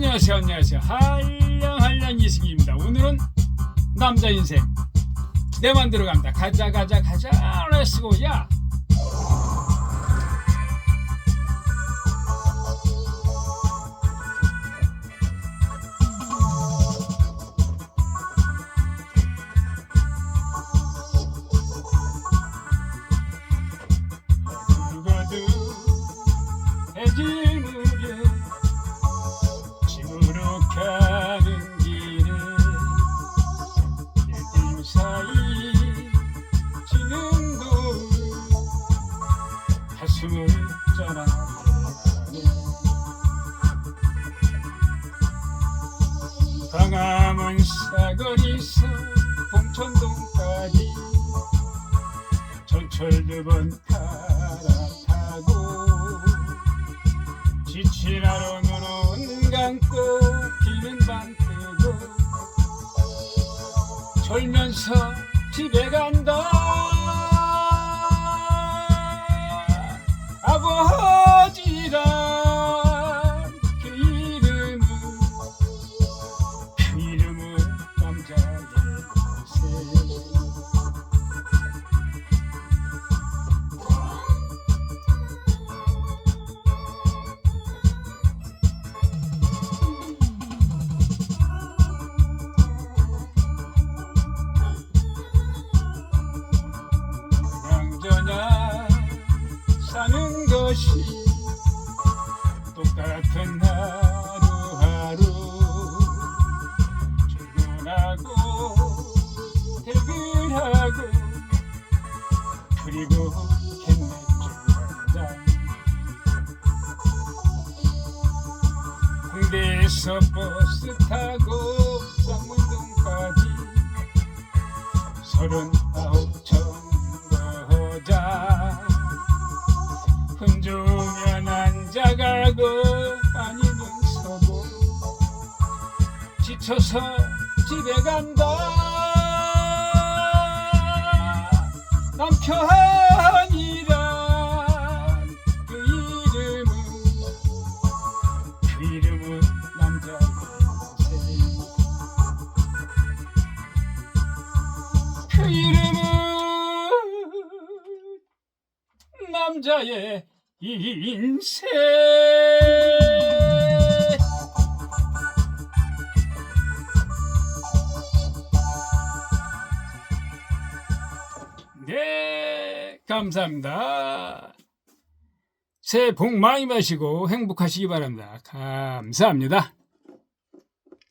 안녕하세요 안녕하세요. 한량한량 이승기입니다. 오늘은 남자 인생. 내 맘대로 간다. 가자 가자 가자. 렛츠고 야! 누구도 해질 짠하네 광화문 사거리서 봉천동까지. 전철 두번 갈아타고. 지친 하루 눈은 감고 귀는 반뜨고. 졸면서 집에 간다 것이 똑같은 하루하루 출근하고 퇴근하고 그리고 캔맥주 한잔. 홍대에서 버스 타고 쌍문동까지 서른아홉 정 지쳐서 집에 간다. 남편이란 그 이름은 그 이름은 남자의 그 이름은 남자의 인생 네 감사합니다. 새해 복 많이 마시고 행복하시기 바랍니다. 감사합니다